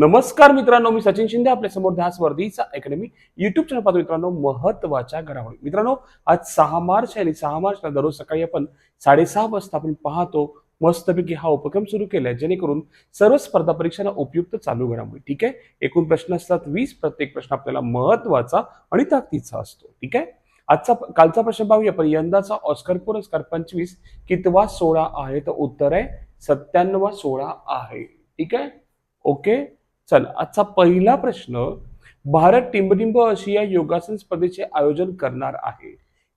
नमस्कार मित्रांनो मी सचिन शिंदे आपल्यासमोर ध्यास वर्धीचा अकॅडमी युट्यूब चॅनल पाहतो मित्रांनो महत्त्वाच्या घडामोडी. मित्रांनो आज सहा मार्च आहे आणि सहा मार्चला दररोज सकाळी आपण साडेसहा वाजता आपण पाहतो मस्तपैकी हा उपक्रम सुरू केलाय जेणेकरून सर्व स्पर्धा परीक्षांना उपयुक्त चालू घडामोडी. ठीक आहे? एकूण प्रश्न असतात वीस प्रत्येक प्रश्न आपल्याला महत्त्वाचा आणि ताकदीचा असतो. ठीक आहे? आजचा कालचा प्रश्न पाहूया पण यंदाचा ऑस्कर पुरस्कार पंचवीस कितवा सोळा आहे? तर उत्तर आहे सत्त्याण्णवा सोळा आहे. ठीक आहे? ओके? चल आजचा पहिला प्रश्न भारत टिंबटिंब आशिया योगासन स्पर्धेचे आयोजन करणार आहे.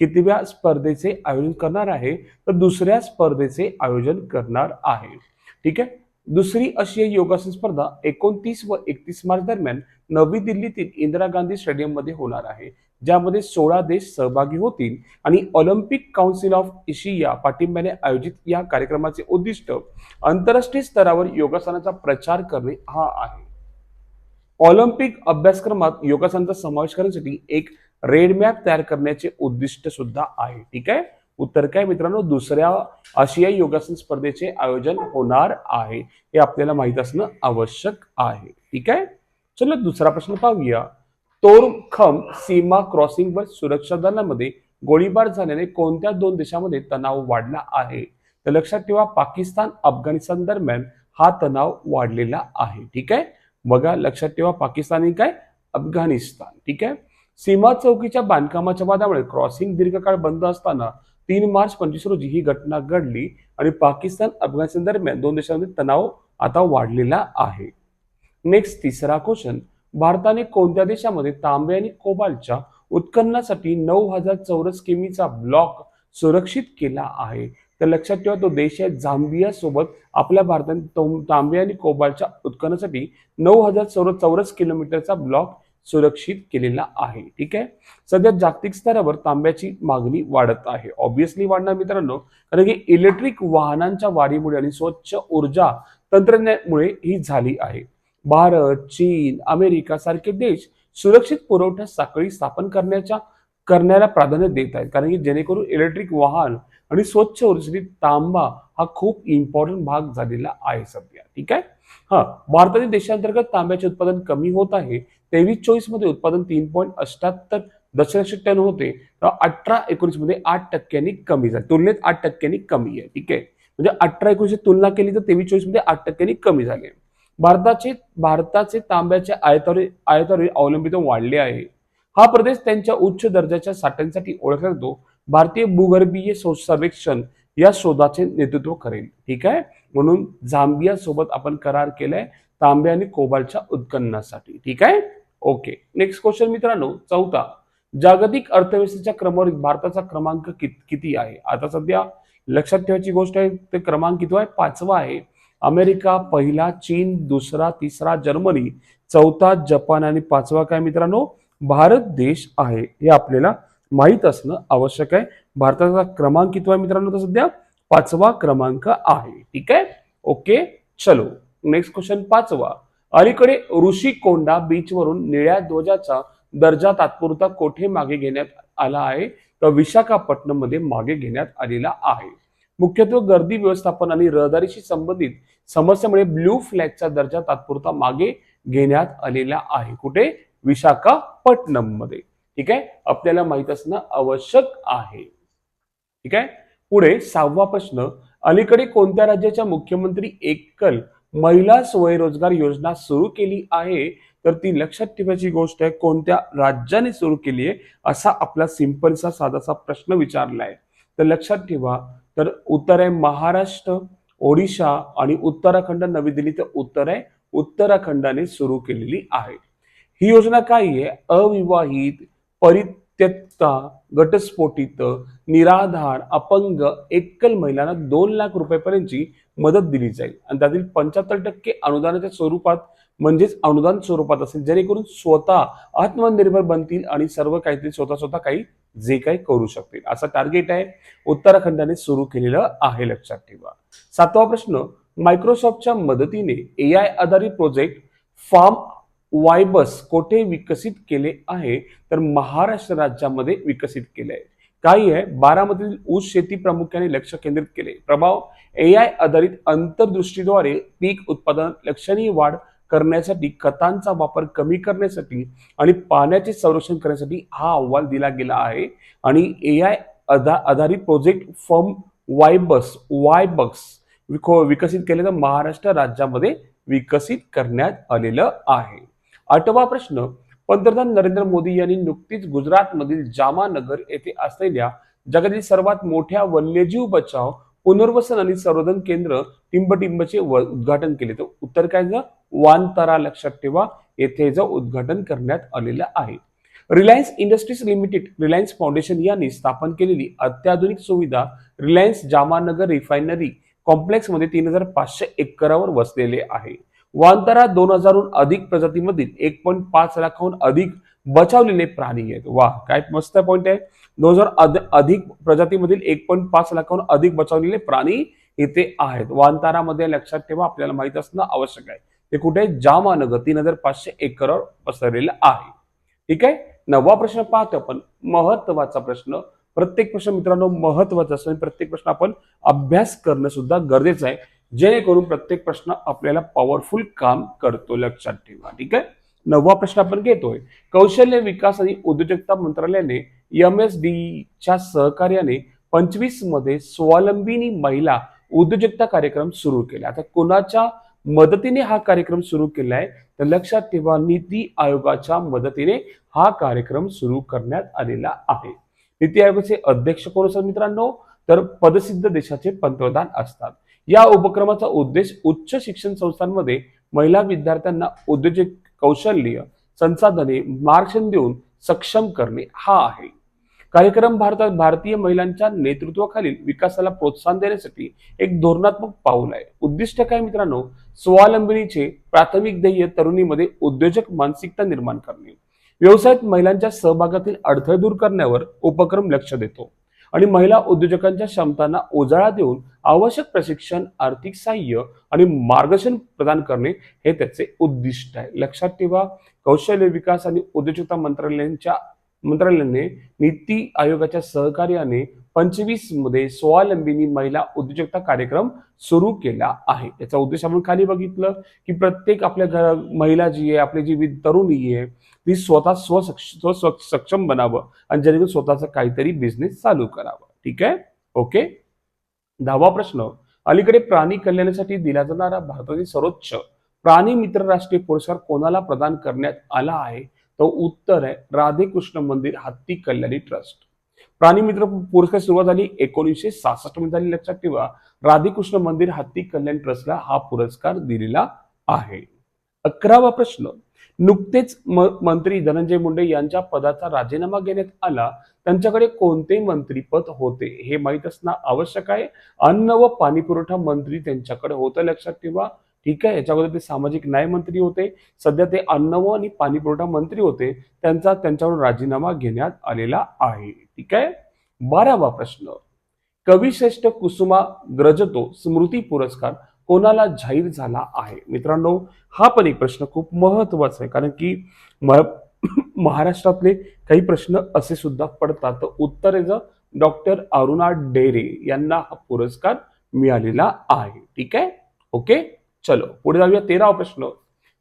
कितव्या स्पर्धेचे आयोजन करणार आहे? तर दुसऱ्या स्पर्धेचे आयोजन करणार आहे. ठीक आहे? दुसरी आशिया योगासन स्पर्धा एकोणतीस व एकतीस मार्च दरम्यान नवी दिल्लीतील इंदिरा गांधी स्टेडियममध्ये होणार आहे. ज्यामध्ये सोळा देश सहभागी होतील आणि ऑलिम्पिक काउन्सिल ऑफ एशिया पाठिंब्याने आयोजित या कार्यक्रमाचे उद्दिष्ट आंतरराष्ट्रीय स्तरावर योगासनाचा प्रचार करणे हा आहे. ऑलिम्पिक अभ्यासक्रमात योगासनाचा समावेश करण्यासाठी एक रेड मॅप तयार करण्याचे उद्दिष्ट सुद्धा आहे. ठीक आहे? उत्तर काय मित्रांनो? दुसऱ्या आशियाई योगासन स्पर्धेचे आयोजन होणार आहे. हे आपल्याला माहीत असणं आवश्यक आहे. ठीक आहे? चलो दुसरा प्रश्न पाहूया. तोरखम सीमा क्रॉसिंगवर सुरक्षा दलामध्ये गोळीबार झाल्याने कोणत्या दोन देशामध्ये तणाव वाढला आहे? तर लक्षात ठेवा पाकिस्तान अफगाणिस्तान दरम्यान हा तणाव वाढलेला आहे. ठीक आहे? बघा लक्षात ठेवा पाकिस्तानी काय? अफगाणिस्तान. ठीक आहे? सीमा चौकीच्या बांधकामाच्या वादामुळे क्रॉसिंग दीर्घकाळ बंद असताना तीन मार्च पंचवीस रोजी ही घटना घडली आणि पाकिस्तान अफगाणिस्तान दरम्यान दोन देशांमध्ये तणाव आता वाढलेला आहे. नेक्स्ट तिसरा क्वेश्चन भारताने कोणत्या देशामध्ये तांबे आणि कोबालच्या उत्खननासाठी नऊ हजार चौरस किमीचा ब्लॉक सुरक्षित केला आहे? तर लक्षात ठेवा तो देश आहे झांबिया सोबत आपल्या भारताने तांबे आणि कोबालच्या उत्खननासाठी नऊ हजार चौर चौरस किलोमीटरचा ब्लॉक सुरक्षित केलेला आहे. ठीक आहे? सध्या जागतिक स्तरावर तांब्याची मागणी वाढत आहे. ऑब्विसली वाढणार मित्रांनो कारण की इलेक्ट्रिक वाहनांच्या वाढीमुळे आणि स्वच्छ ऊर्जा तंत्रज्ञानामुळे ही झाली आहे. भारत चीन अमेरिका सारखे देश सुरक्षित पुरवठा साखळी स्थापन करण्याच्या करण्याला प्राधान्य देत आहेत. कारण की जेणेकरून इलेक्ट्रिक वाहन आणि स्वच्छ ऊर्जेसाठी तांबा हा खूप इम्पॉर्टंट भाग झालेला आहे सध्या. ठीक आहे? हा भारतातील देशांतर्गत तांब्याचे उत्पादन कमी होत आहे. तेवीस चोवीसमध्ये उत्पादन तीन पॉईंट अठ्याहत्तर दशलक्ष टन होते. तर अठरा एकोणीसमध्ये आठ टक्क्यांनी कमी झाले. तुलनेत आठ टक्क्यांनी कमी आहे. ठीक आहे? म्हणजे अठरा एकोणीसची तुलना केली तर तेवीस चोवीसमध्ये आठ टक्क्यांनी कमी झाले. भारताचे भारताचे तांब्याच्या आयतावर आयतावर अवलंबित्व वाढले आहे. हा प्रदेश त्यांच्या उच्च दर्जाच्या साठ्यांसाठी ओळखला जातो. भारतीय भूगर्भीय सर्वेक्षण या शोधाचे नेतृत्व करेल. ठीक आहे? म्हणून झांबिया सोबत आपण करार केलाय तांबे आणि कोबालच्या उत्खननासाठी. ठीक आहे? ओके. नेक्स्ट क्वेश्चन मित्रांनो चौथा. जागतिक अर्थव्यवस्थेच्या क्रमावर भारताचा क्रमांक किती आहे? आता सध्या लक्षात ठेवायची गोष्ट आहे ते क्रमांक किती आहे? पाचवा आहे. अमेरिका पहिला चीन दुसरा तिसरा जर्मनी चौथा जपान आणि पाचवा काय मित्रांनो? भारत देश आहे. हे आपल्याला माहीत असणं आवश्यक आहे. भारताचा क्रमांक किती आहे मित्रांनो? तर सध्या पाचवा क्रमांक आहे. ठीक आहे? ओके चलो. नेक्स्ट क्वेश्चन पाचवा. अलीकडे ऋषिकोंडा बीचवरून निळ्या ध्वजाचा दर्जा तात्पुरता कोठे मागे घेण्यात आला आहे? तर विशाखापट्टणममध्ये मागे घेण्यात आलेला आहे. मुख्यत्वे गर्दी व्यवस्थापन आणि रहदारीशी संबंधित समस्यामुळे ब्ल्यू फ्लॅगचा दर्जा तात्पुरता मागे घेण्यात आलेला आहे. कुठे? विशाखापट्टणममध्ये ठीक आहे? आपल्याला माहीत असणं आवश्यक आहे. ठीक आहे? पुढे सहावा प्रश्न अलीकडे कोणत्या राज्याच्या मुख्यमंत्री एकल महिला स्वयंरोजगार योजना सुरू केली आहे? तर ती लक्षात ठेवायची गोष्ट आहे कोणत्या राज्याने सुरू केली आहे? असा आपला सिंपलसा साधासा प्रश्न विचारला आहे तर लक्षात ठेवा तर उत्तर आहे महाराष्ट्र ओडिशा आणि उत्तराखंड नवी दिल्ली तर उत्तर आहे उत्तराखंडाने सुरू केलेली आहे. ही योजना काय आहे? अविवाहित परित्यक्ता घटस्फोटित निराधार अपंग एकल महिलांना दोन लाख रुपयापर्यंतची मदत दिली जाईल. आणि त्यातील पंच्याहत्तर टक्के अनुदानाच्या स्वरूपात म्हणजेच अनुदान स्वरूपात असेल जेणेकरून स्वतः आत्मनिर्भर बनतील आणि सर्व काहीतरी स्वतः स्वतः काही जे काही करू शकतील. असं टार्गेट आहे. उत्तराखंडाने सुरू केलेलं आहे लक्षात ठेवा. सातवा प्रश्न मायक्रोसॉफ्टच्या मदतीने ए आय आधारित प्रोजेक्ट फार्म वायबस कोठे विकसित केले आहे तर महाराष्ट्र राज्यामध्ये विकसित केले आहे. काही आहे बारामतीतील ऊस शेती प्रामुख्याने लक्ष केंद्रित केले. प्रभाव ए आय आधारित अंतर्दृष्टीद्वारे पीक उत्पादनात लक्षणीय वाढ करण्यासाठी खतांचा वापर कमी करण्यासाठी आणि पाण्याचे संरक्षण करण्यासाठी हा अहवाल दिला गेला आहे. आणि ए आय आधारित प्रोजेक्ट फर्म वायबस वायबक्स विकसित केले तर महाराष्ट्र राज्यामध्ये विकसित करण्यात आलेलं आहे. आठवा प्रश्न पंतप्रधान नरेंद्र मोदी यांनी नुकतीच गुजरातमधील जामानगर येथे असलेल्या जगातील सर्वात मोठ्या वन्यजीव बचाव पुनर्वसन आणि संवर्धन केंद्र टिंबटिंबचे उद्घाटन केले. तर उत्तर काय झालं? वानतारा लक्षात ठेवा येथे जे उद्घाटन करण्यात आलेलं आहे. Reliance industries limited Reliance foundation यांनी स्थापन केलेली अत्याधुनिक सुविधा रिलायन्स जामानगर रिफायनरी कॉम्प्लेक्समध्ये तीन हजार पाचशे एकरावर वसलेले आहे. वानतरा दोन हजारहून अधिक प्रजातीमधील एक पॉईंट पाच लाखाहून अधिक बचावलेले प्राणी आहेत. वा काय मस्त पॉईंट आहे. दोन हजार अधिक प्रजातीमधील एक पॉईंट पाच लाखाहून अधिक बचावलेले प्राणी इथे आहेत. वानतारामध्ये लक्षात ठेवा आपल्याला माहीत असणं आवश्यक आहे. ते कुठे? आहे? जामानगर तीन हजार पाचशे एकरवर पसरलेलं आहे. ठीक आहे? नववा प्रश्न पाहतो आपण. महत्त्वाचा प्रश्न. प्रत्येक प्रश्न मित्रांनो महत्त्वाचा असतो आणि प्रत्येक प्रश्न आपण अभ्यास करणं सुद्धा गरजेचं आहे. जेणेकरून प्रत्येक प्रश्न आपल्याला पॉवरफुल काम करतो लक्षात ठेवा ठीक आहे? नववा प्रश्न आपण घेतोय. कौशल्य विकास आणि उद्योजकता मंत्रालयाने एम एस डी च्या सहकार्याने पंचवीसमध्ये स्वावलंबिनी महिला उद्योजकता कार्यक्रम सुरू केला. आता कोणाच्या मदतीने हा कार्यक्रम सुरू केलाय? तर लक्षात ठेवा नीती आयोगाच्या मदतीने हा कार्यक्रम सुरू करण्यात आलेला आहे. नीती आयोगाचे अध्यक्ष कोण असतात मित्रांनो? तर पदसिद्ध देशाचे पंतप्रधान असतात. या उपक्रमाचा उद्देश उच्च शिक्षण संस्थांमध्ये महिला विद्यार्थ्यांना उद्योजक कौशल्य संसाधने मार्गदर्शन देऊन सक्षम करणे हा आहे. कार्यक्रम भारतात भारतीय महिलांच्या नेतृत्वाखालील विकासाला प्रोत्साहन देण्यासाठी एक धोरणात्मक पाऊल आहे. उद्दिष्ट काय मित्रांनो? स्वावलंबनीचे प्राथमिक ध्येय तरुणीमध्ये उद्योजक मानसिकता निर्माण करणे. व्यवसायात महिलांच्या सहभागातील अडथळे दूर करण्यावर उपक्रम लक्ष देतो. आणि महिला उद्योजकांच्या क्षमतांना उजाळा देऊन आवश्यक प्रशिक्षण आर्थिक सहाय्य आणि मार्गदर्शन प्रदान करणे हे त्याचे उद्दिष्ट आहे. लक्षात ठेवा कौशल्य विकास आणि उद्योजकता मंत्रालयांच्या मंत्रालयाने नीती आयोगाच्या सहकार्याने पंचवीसमध्ये स्वावलंबिनी महिला उद्योजकता कार्यक्रम सुरू केला आहे. त्याचा उद्देश आपण खाली बघितलं की प्रत्येक आपल्या घर महिला जी आहे आपली जी तरुणी आहे ती स्वतः स्वसक्ष स्व सक्षम बनावं आणि जेणेकरून स्वतःचा काहीतरी बिझनेस चालू करावं. ठीक आहे? ओके दहावा प्रश्न. अलीकडे प्राणी कल्याणासाठी दिला जाणारा भारतातील सर्वोच्च प्राणी मित्र राष्ट्रीय पुरस्कार कोणाला प्रदान करण्यात आला आहे? तो उत्तर आहे राधेकृष्ण मंदिर हत्ती कल्याणी ट्रस्ट. प्राणी मित्र पुरस्कार सुरुवात झाली एकोणीसशे सहासष्टमध्ये झाली लक्षात ठेवा. राधेकृष्ण मंदिर हत्ती कल्याण ट्रस्टला हा पुरस्कार दिलेला आहे. अकरावा प्रश्न. नुकतेच म- मंत्री धनंजय मुंडे यांच्या पदाचा राजीनामा घेण्यात आला. त्यांच्याकडे कोणते मंत्रीपद होते हे माहीत असणं आवश्यक आहे. अन्न व पाणी पुरवठा मंत्री त्यांच्याकडे होतं लक्षात ठेवा. ठीक आहे? याच्यामध्ये ते सामाजिक न्याय मंत्री होते सध्या ते अन्न व आणि पाणी पुरवठा मंत्री होते त्यांचा त्यांच्यावर राजीनामा घेण्यात आलेला आहे. ठीक आहे? बारावा प्रश्न. कविश्रेष्ठ कुसुमा ग्रजतो स्मृती पुरस्कार कोणाला जाहीर झाला आहे? मित्रांनो हा पण एक प्रश्न खूप महत्त्वाचा आहे कारण की महाराष्ट्रातले काही प्रश्न असे सुद्धा पडतात. तर उत्तर आहे डॉक्टर अरुणा डेरे यांना हा पुरस्कार मिळालेला आहे. ठीक आहे? ओके? चलो पुढे जाऊया तेरावा प्रश्न.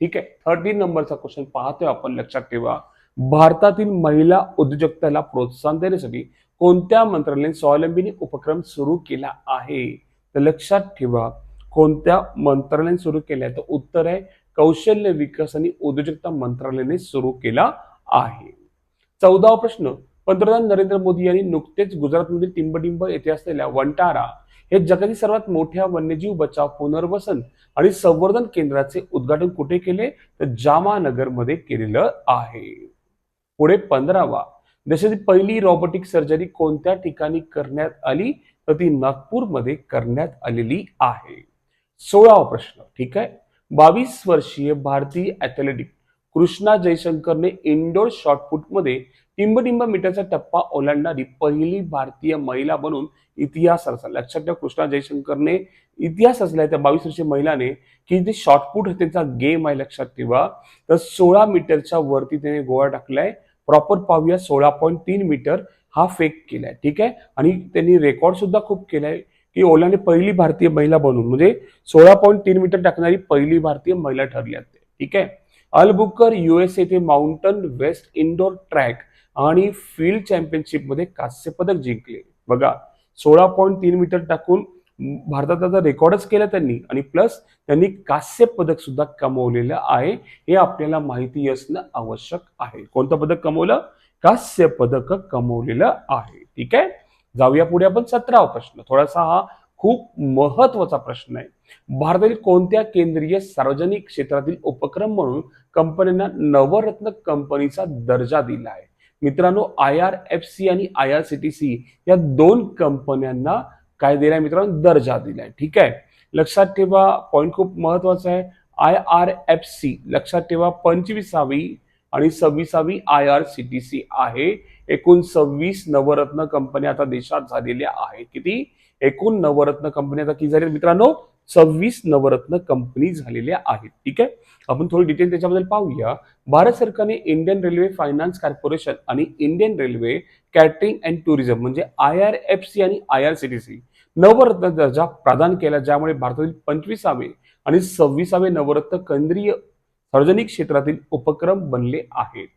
ठीक आहे? थर्टीन नंबरचा क्वेश्चन पाहतोय आपण लक्षात ठेवा. भारतातील महिला उद्योजकतेला प्रोत्साहन देण्यासाठी कोणत्या मंत्रालयाने स्वावलंबीने उपक्रम सुरू केला आहे? तर लक्षात ठेवा कोणत्या मंत्रालयाने सुरू केला आहे? तर उत्तर आहे कौशल्य विकास आणि उद्योजकता मंत्रालयाने सुरू केला आहे. चौदावा प्रश्न पंतप्रधान नरेंद्र मोदी यांनी नुकतेच गुजरातमधील टिंबटिंब येथे असलेल्या वंटारा हे जगातील सर्वात मोठ्या वन्यजीव बचाव पुनर्वसन आणि संवर्धन केंद्राचे उद्घाटन कुठे केले? तर जामानगरमध्ये केलेलं आहे. पुढे पंधरावा. देशातील पहिली रॉबोटिक सर्जरी कोणत्या ठिकाणी करण्यात आली? तर ती नागपूरमध्ये करण्यात आलेली आहे. सोळावा प्रश्न. ठीक आहे? बावीस वर्षीय भारतीय ॲथलेटिक कृष्णा जयशंकरने इनडोर शॉर्टपुटमध्ये टिंबटिंब मीटरचा टप्पा ओलांडणारी पहिली भारतीय महिला बनून इतिहास रचला. लक्षात ठेवा कृष्णा जयशंकरने इतिहास रचला त्या बावीस वर्षीय महिलाने. की जे शॉर्टपुट त्यांचा गेम आहे लक्षात ठेवा. तर सोळा मीटरच्या वरती त्याने गोळा टाकलाय. प्रॉपर पाहूया सोळा पॉईंट तीन मीटर हा फेक केलाय ठीक आहे? आणि त्यांनी रेकॉर्ड सुद्धा खूप केलाय की ओलाने पहिली भारतीय महिला बनून. म्हणजे सोळा पॉईंट तीन मीटर टाकणारी पहिली भारतीय महिला ठरली ठीक आहे? अल्बुकर युएस येथे माउंटन वेस्ट इंडोर ट्रॅक आणि फील्ड चॅम्पियनशिपमध्ये कांस्य पदक जिंकले. बघा सोळा पॉईंट तीन मीटर टाकून भारतात रेकॉर्डच केलं त्यांनी आणि प्लस त्यांनी कांस्य पदक सुद्धा कमवलेलं आहे. हे आपल्याला माहिती असणं आवश्यक आहे. कोणतं पदक कमवलं? कांस्य पदक कमवलेलं आहे. ठीक आहे? जाऊया पुढे आपण सतरावा प्रश्न. थोडासा हा खूप महत्त्वाचा प्रश्न आहे. भारतातील कोणत्या केंद्रीय सार्वजनिक क्षेत्रातील उपक्रम म्हणून कंपन्यांना नवरत्न कंपनीचा दर्जा दिला आहे? मित्रांनो आय आर एफ सी आणि I R C T C या दोन कंपन्यांना काय दिलाय मित्रांनो दर्जा दिलाय ठीक आहे? लक्षात ठेवा पॉईंट खूप महत्त्वाचा आहे. आय आर एफ सी लक्षात ठेवा पंचवीसावी आणि सव्वीसावी I R C T C आहे. एकूण सव्वीस नवरत्न कंपन्या आता देशात झालेल्या आहेत. किती? एकूण नवरत्न कंपनी आता किती झाल्या मित्रांनो सव्वीस नवरत्न कंपनी झालेल्या आहेत. ठीक आहे? आपण थोडी डिटेल त्याच्याबद्दल पाहूया. भारत सरकारने इंडियन रेल्वे फायनान्स कॉर्पोरेशन आणि Indian railway catering and tourism म्हणजे आय आर एफ सी आणि I R C T C Navratna दर्जा प्रदान केला ज्यामुळे भारतातील पंचवीसावे आणि सव्वीसावे नवरत्न केंद्रीय सार्वजनिक क्षेत्रातील उपक्रम बनले आहेत.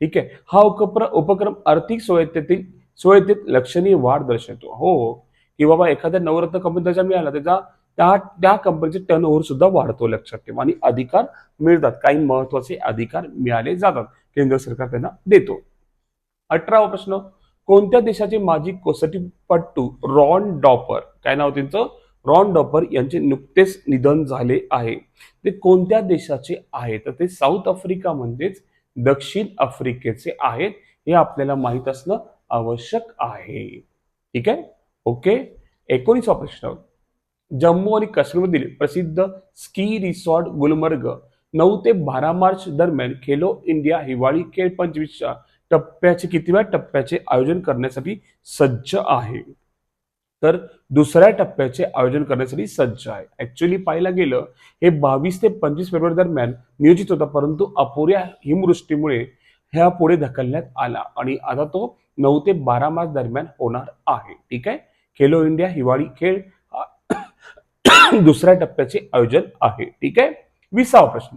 ठीक आहे? हा उपक्रम उपक्रम आर्थिक स्वायत्तेतील स्वायत्तेत लक्षणीय वाढ दर्शवतो. हो. की बाबा एखाद्या नवरत्न कंपनी मिळाला त्याचा त्या त्या कंपनीचे टर्न ओव्हर सुद्धा वाढतो लक्षात ठेवा आणि अधिकार मिळतात. काही महत्त्वाचे अधिकार मिळाले जातात. केंद्र सरकार त्यांना देतो. अठरावा प्रश्न कोणत्या देशाचे माजी कसोटीपटू रॉन डॉपर काय नाव त्यांचं? रॉन डॉपर यांचे नुकतेच निधन झाले आहे. ते कोणत्या देशाचे आहे तर ते साऊथ आफ्रिका म्हणजेच दक्षिण आफ्रिकेचे आहेत. हे आपल्याला माहीत असणं आवश्यक आहे. ठीक आहे? ओके? एकोणीस प्रश्न जम्मू आणि काश्मीरमधील प्रसिद्ध स्की रिसॉर्ट गुलमर्ग नऊ ते बारा मार्च दरम्यान खेलो इंडिया हिवाळी खेळ पंचवीसच्या टप्प्याचे कितव्या टप्प्याचे आयोजन करण्यासाठी सज्ज आहे? तर दुसऱ्या टप्प्याचे आयोजन करण्यासाठी सज्ज आहे. ऍक्च्युली पाहायला गेलं हे बावीस ते पंचवीस फेब्रुवारी दरम्यान नियोजित होता परंतु अपुऱ्या हिमवृष्टीमुळे ह्या पुढे ढकलण्यात आला आणि आता तो नऊ ते बारा मार्च दरम्यान होणार आहे. ठीक आहे? खेलो इंडिया हिवाळी खेळ दुसऱ्या टप्प्याचे आयोजन आहे. ठीक आहे? विसावा प्रश्न.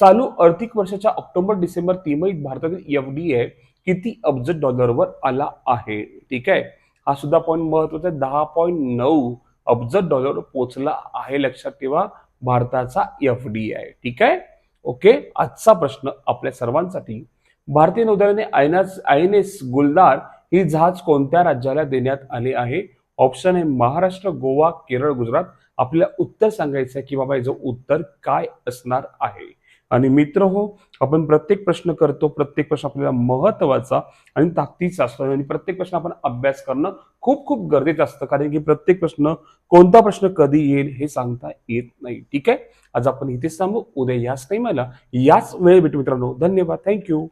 चालू आर्थिक वर्षाच्या ऑक्टोबर डिसेंबर तिमाहीत भारतातील एफडीए किती अब्ज डॉलरवर आला आहे? ठीक आहे? हा सुद्धा पॉईंट महत्त्वाचा आहे. दहा पॉईंट नऊ अब्ज डॉलर पोहोचला आहे लक्षात ठेवा भारताचा एफडीआय ठीक आहे? ओके? आजचा प्रश्न आपल्या सर्वांसाठी. भारतीय नौदलाने आयनास आय एन एस गुलदार ही जहाज कोणत्या राज्याला देण्यात आले आहे? ऑप्शन आहे महाराष्ट्र गोवा केरळ गुजरात. आपल्याला उत्तर सांगायचं आहे की बाबा याचं उत्तर काय असणार आहे? आणि मित्र हो आपण प्रत्येक प्रश्न करतो प्रत्येक प्रश्न आपल्याला महत्त्वाचा आणि ताकदीचा असतो. आणि प्रत्येक प्रश्न आपण अभ्यास करणं खूप खूप गरजेचं असतं. कारण की प्रत्येक प्रश्न कोणता प्रश्न कधी येईल हे सांगता येत नाही. ठीक आहे? आज आपण इथेच थांबू. उद्या याच टाइमाला याच वेळ भेटू मित्रांनो. धन्यवाद. थँक्यू